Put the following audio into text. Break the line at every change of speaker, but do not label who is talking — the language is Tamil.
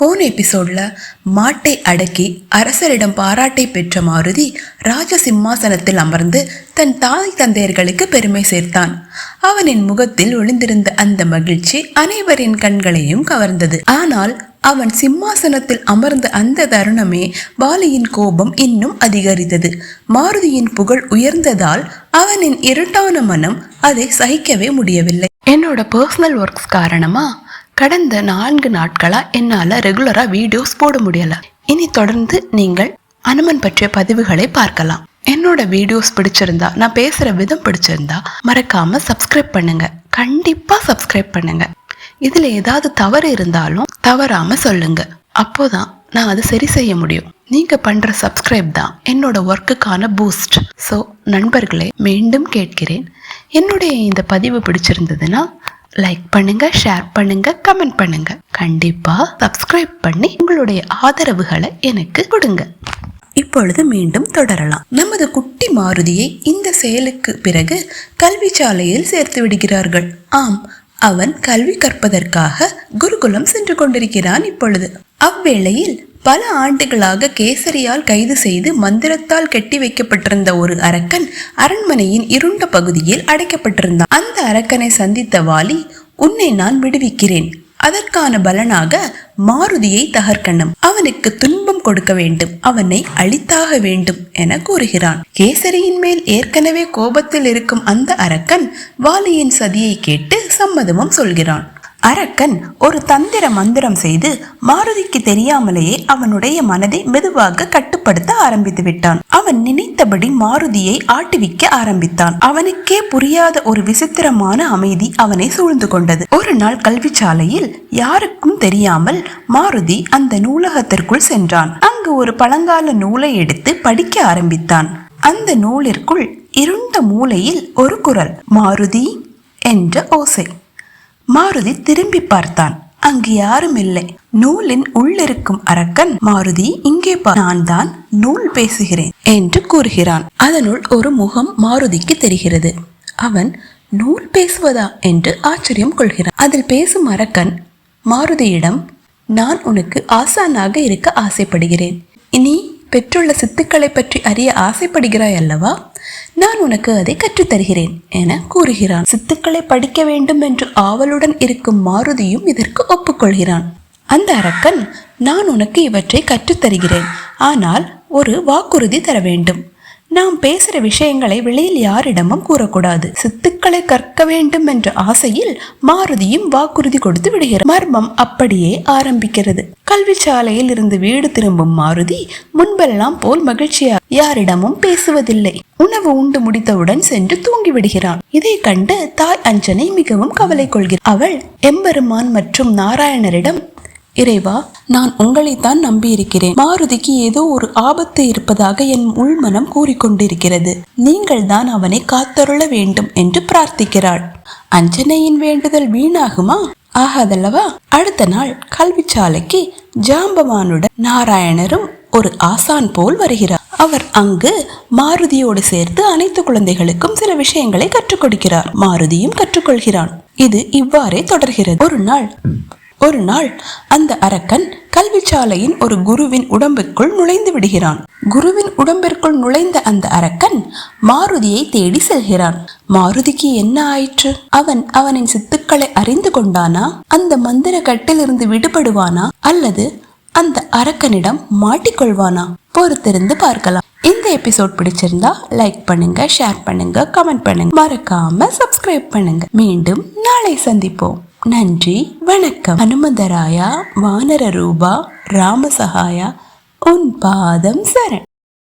போன எபிசோட்ல மாட்டை அடக்கி அரசரிடம் பாராட்டை பெற்ற மாருதி ராஜ சிம்மாசனத்தில் அமர்ந்து தன் தாய் தந்தையர்களுக்கு பெருமை சேர்த்தான். அவனின் முகத்தில் ஒளிந்திருந்த அந்த மகிழ்ச்சி அனைவரின் கண்களையும் கவர்ந்தது. ஆனால் அவன் சிம்மாசனத்தில் அமர்ந்த அந்த தருணமே பாலியின் கோபம் இன்னும் அதிகரித்தது. மாருதியின் புகழ் உயர்ந்ததால் அவனின் இருட்டான மனம் அதை சகிக்கவே முடியவில்லை. என்னோட பர்சனல் ஒர்க்ஸ் காரணமா கடந்த நான்கு நாட்களா என்னால ரெகுலரா வீடியோஸ் போட முடியல. இனி தொடர்ந்து நீங்கள் அனுமன் பற்றிய பதிவுகளை பார்க்கலாம். என்னோட வீடியோஸ் பிடிச்சிருந்தா நான் பேசுற விதம் பிடிச்சிருந்தா மறக்காம சப்ஸ்கிரைப் பண்ணுங்க. கண்டிப்பா சப்ஸ்கிரைப் பண்ணுங்க. இதுல ஏதாவது தவறு இருந்தாலும் தவறாம சொல்லுங்க. அப்போதான் நான் அதை சரி செய்ய முடியும். நீங்க பண்ற சப்ஸ்கிரைப் தான் என்னோட ஒர்க்குக்கான பூஸ்ட் ஸோ நண்பர்களே மீண்டும் கேட்கிறேன். என்னுடைய இந்த பதிவு பிடிச்சிருந்ததுன்னா லைக் பண்ணுங்க ஷேர் பண்ணுங்க கமெண்ட் பண்ணுங்க. கண்டிப்பா சப்ஸ்கிரைப் பண்ணி உங்களுடைய ஆதரவுகளை எனக்கு கொடுங்க. இப்பொழுது மீண்டும் தொடரலாம். நமது குட்டி மாருதியை இந்த செயலுக்கு பிறகு கல்வி சாலையில் சேர்த்து விடுகிறார்கள். ஆம் அவன் கல்வி கற்பதற்காக குருகுலம் சென்று கொண்டிருக்கிறான் இப்பொழுது. அவ்வேளையில் பல ஆண்டுகளாக கேசரியால் கைது செய்து மந்திரத்தால் கட்டி வைக்கப்பட்டிருந்த ஒரு அரக்கன் அரண்மனையின் இருண்ட பகுதியில் அடைக்கப்பட்டிருந்தான். அந்த அரக்கனை சந்தித்த வாலி உன்னை நான் விடுவிக்கிறேன். அதற்கான பலனாக மாருதியை தகர்க்கணும். அவனுக்கு துன்பம் கொடுக்க வேண்டும். அவனை அழித்தாக வேண்டும் என கூறுகிறான். கேசரியின் மேல் ஏற்கனவே கோபத்தில் இருக்கும் அந்த அரக்கன் வாலியின் சதியை கேட்டு சம்மதமும் சொல்கிறான். அரக்கன் ஒரு தந்திர மந்திரம் செய்து மாருதிக்கு தெரியாமலேயே அவனுடைய மனதை மெதுவாக கட்டுப்படுத்த ஆரம்பித்து விட்டான். அவன் நினைத்தபடி மாருதியை ஆட்டுவிக்க ஆரம்பித்தான். அவனுக்கே புரியாத ஒரு விசித்திரமான அமைதி அவனை சூழ்ந்து கொண்டது. ஒரு நாள் கல்வி சாலையில் யாருக்கும் தெரியாமல் மாருதி அந்த நூலகத்திற்குள் சென்றான். அங்கு ஒரு பழங்கால நூலை எடுத்து படிக்க ஆரம்பித்தான். அந்த நூலிற்குள் இருண்ட மூலையில் ஒரு குரல் மாருதி என்ற ஓசை. மாருதி திரும்பி பார்த்தான். அங்கு யாரும் இல்லை. நூலின் உள்ளிருக்கும் அரக்கன் மாருதி இங்கே நான் தான் நூல் பேசுகிறேன் என்று கூறுகிறான். அதனுள் ஒரு முகம் மாருதிக்கு தெரிகிறது. அவன் நூல் பேசுவதா? என்று ஆச்சரியம் கொள்கிறான். அதில் பேசும் அரக்கன் மாருதியிடம் நான் உனக்கு ஆசானாக இருக்க ஆசைப்படுகிறேன். இனி பெற்றுள்ள சித்துக்களை பற்றி அறிய ஆசைப்படுகிறாய் அல்லவா? நான் உனக்கு அதை கற்றுத்தருகிறேன் என கூறுகிறான். சித்துக்களை படிக்க வேண்டும் என்று ஆவலுடன் இருக்கும் மாருதியும் இதற்கு ஒப்புக்கொள்கிறான். அந்த அரக்கன் நான் உனக்கு இவற்றை கற்றுத்தருகிறேன். ஆனால் ஒரு வாக்குறுதி தர வேண்டும். நாம் பேசுகிற விஷயங்களை வெளியில் யாரிடமும் கூறக்கூடாது. சித்துக்களை கற்க வேண்டும் என்ற ஆசையில் மாருதியும் வாக்குறுதி கொடுத்து விடுகிறார். மர்மம் அப்படியே ஆரம்பிக்கிறது. கல்வி சாலையில் இருந்து வீடு திரும்பும் மாருதி முன்பெல்லாம் போல் மகிழ்ச்சியா யாரிடமும் பேசுவதில்லை. உணவு உண்டு முடித்தவுடன் சென்று தூங்கி விடுகிறான். இதை கண்டு தாய் அஞ்சனை மிகவும் கவலை கொள்கிறார். அவள் எம்பெருமான் மற்றும் நாராயணரிடம் இறைவா நான் உங்களைத்தான் நம்பியிருக்கிறேன். மாருதிக்கு ஏதோ ஒரு ஆபத்து இருப்பதாக என் உள்மனம் கூறிக்கொண்டிருக்கிறது. நீங்கள் தான் அவனை காத்தருள வேண்டும் என்று பிரார்த்திக்கிறாள். அஞ்சனையின் வேண்டுதல் வீணாகுமா? ஆகாதல்லவா? அடுத்த நாள் கல்விச்சாலைக்கு ஜாம்பவானுடன் நாராயணரும் ஒரு ஆசான் போல் வருகிறார். அவர் அங்கு மாருதியோடு சேர்த்து அனைத்து குழந்தைகளுக்கும் சில விஷயங்களை கற்றுக் கொடுக்கிறார். மாருதியும் கற்றுக்கொள்கிறான். இது இவ்வாறே தொடர்கிறது. ஒரு நாள் ஒரு நாள் அந்த அரக்கன் கல்வி சாலையின் ஒரு குருவின் உடம்புக்குள் நுழைந்து விடுகிறான். குருவின் உடம்பிற்குள் நுழைந்த அந்த அரக்கன் மாருதியை தேடி செல்கிறான். மாருதிக்கு என்ன ஆயிற்று? அவன் அவனின் சித்துக்களை அறிந்து கொண்டானா? அந்த மந்திர கட்டிலிருந்து விடுபடுவானா? அல்லது அந்த அரக்கனிடம் மாட்டிக்கொள்வானா? பொறுத்திருந்து பார்க்கலாம். இந்த எபிசோட் பிடிச்சிருந்தா லைக் பண்ணுங்க ஷேர் பண்ணுங்க கமெண்ட் பண்ணுங்க. மறக்காம சப்ஸ்கிரைப் பண்ணுங்க. மீண்டும் நாளை சந்திப்போம். நன்றி வணக்கம். ஹனுமந்தராயா வானர ரூபா ராமசகாயா உன் பாதம் சரண்.